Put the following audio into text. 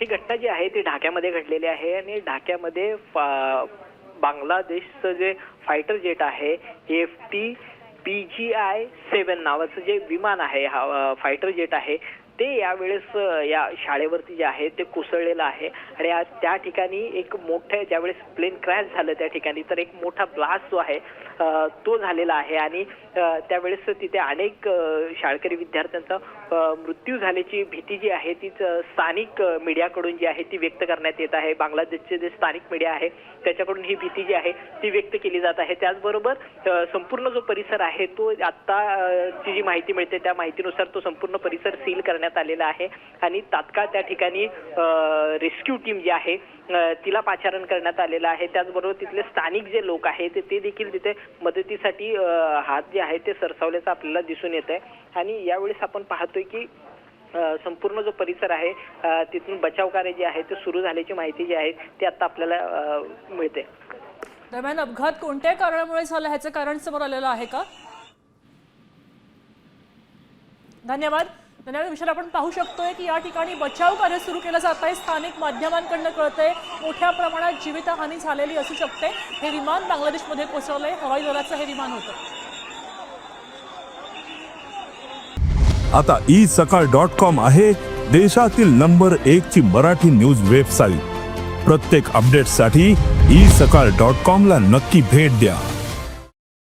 ही घटना जी आहे ती ढाक्यामध्ये घडलेली आहे आणि ढाक्यामध्ये बांगलादेशचं जे फायटर जेट आहे F T P G I seven नावाचं जे विमान आहे हा फायटर जेट आहे ते यावेळेस या शाळेवरती जे आहे ते कोसळलेलं आहे. आणि त्या ठिकाणी एक मोठं ज्यावेळेस प्लेन क्रॅश झालं त्या ठिकाणी तर एक मोठा ब्लास्ट जो आहे तो झालेला आहे. आणि त्यावेळेस तिथे अनेक शाळकरी विद्यार्थ्यांचा मृत्यू झाल्याची भीती जी आहे तीच स्थानिक मीडियाकडून जी आहे ती व्यक्त करण्यात येत आहे. बांगलादेशचे जे स्थानिक मीडिया आहे त्याच्याकडून ही भीती जी आहे ती व्यक्त केली जात आहे. त्याचबरोबर संपूर्ण जो परिसर आहे तो आत्ताची जी माहिती मिळते त्या माहितीनुसार तो संपूर्ण परिसर सील करण्यात आलेला आहे. आणि तात्काळ त्या ठिकाणी रेस्क्यू टीम जी आहे तिला पाचारण करण्यात आलेलं आहे. त्याचबरोबर तिथले स्थानिक जे लोक आहेत ते- ते देखील तिथे मदतीसाठी हात जे आहे ते सरसावल्याचं आपल्याला दिसून येत आहे आणि यावेळेस आपण पाहतोय की संपूर्ण जो परिसर आहे तिथून बचाव कार्य जे आहे ते सुरू झाल्याची माहिती जी आहे ती आता आपल्याला मिळते. दरम्यान अपघात कोणत्या कारणामुळे झाला ह्याचं कारण समोर आलेलं आहे का? धन्यवाद. धन्यवाद विशाल आपण पाहू शकतोय की या ठिकाणी बचाव कार्य सुरू केलं जात आहे. स्थानिक माध्यमांकडनं कळतंय मोठ्या प्रमाणात जीवितहानी झालेली असू शकते. हे विमान बांगलादेशमध्ये कोसळलंय. हवाई दलाचं हे विमान होतं. आता ई सकाळ डॉट कॉम आहे देशातील नंबर एक ची मराठी न्यूज वेबसाईट. प्रत्येक अपडेटसाठी ई सकाळ डॉट कॉम ला नक्की भेट द्या.